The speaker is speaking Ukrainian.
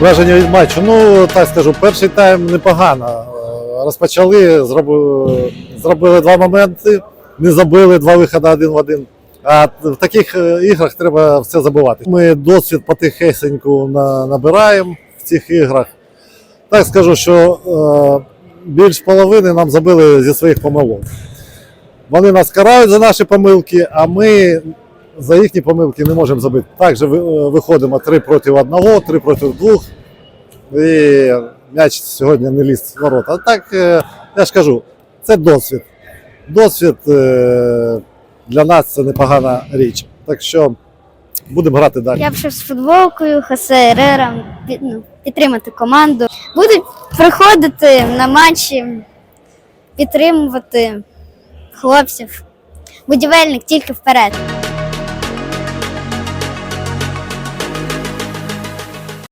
Враження від матчу. Ну, так скажу, перший тайм непогано. Е, Розпочали, зробили, зробили два моменти, не забили два виходи один в один. А в таких е, іграх треба все забувати. Ми досвід потихесеньку набираємо в цих іграх. Так скажу, що е, більш половини нам забили зі своїх помилок. Вони нас карають за наші помилки, а ми за їхні помилки не можемо забити. Також ви- виходимо 3 проти 1, 3 проти 2. І м'яч сьогодні не ліз в ворота. А так, е, я ж кажу, це досвід. Досвід е, для нас це непогана річ. Так що будемо грати далі. Я пішов з футболкою, Хосе Ерера, ну, підтримати команду. Будуть приходити на матчі, підтримувати хлопців. Будівельник тільки вперед.